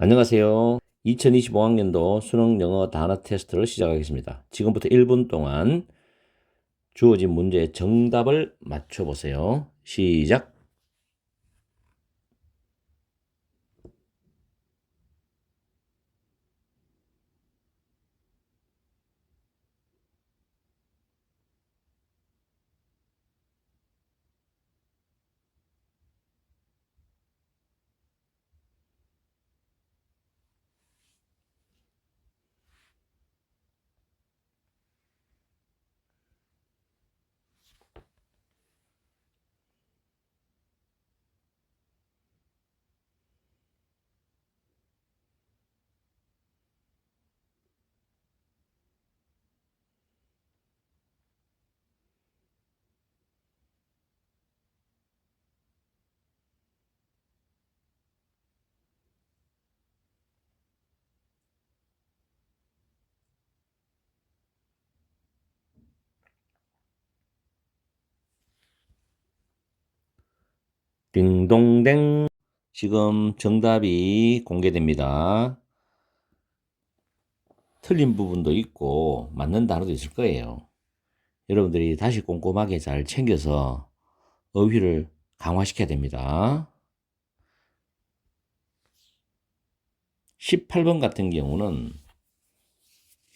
안녕하세요. 2025학년도 수능 영어 단어 테스트를 시작하겠습니다. 지금부터 1분 동안 주어진 문제의 정답을 맞춰보세요. 시작. 딩동댕. 지금 정답이 공개됩니다. 틀린 부분도 있고 맞는 단어도 있을 거예요. 여러분들이 다시 꼼꼼하게 잘 챙겨서 어휘를 강화시켜야 됩니다. 18번 같은 경우는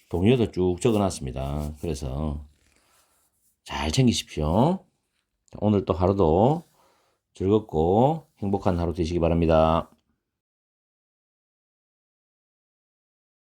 동요도 쭉 적어 놨습니다. 그래서 잘 챙기십시오. 오늘 또 하루도 즐겁고 행복한 하루 되시기 바랍니다.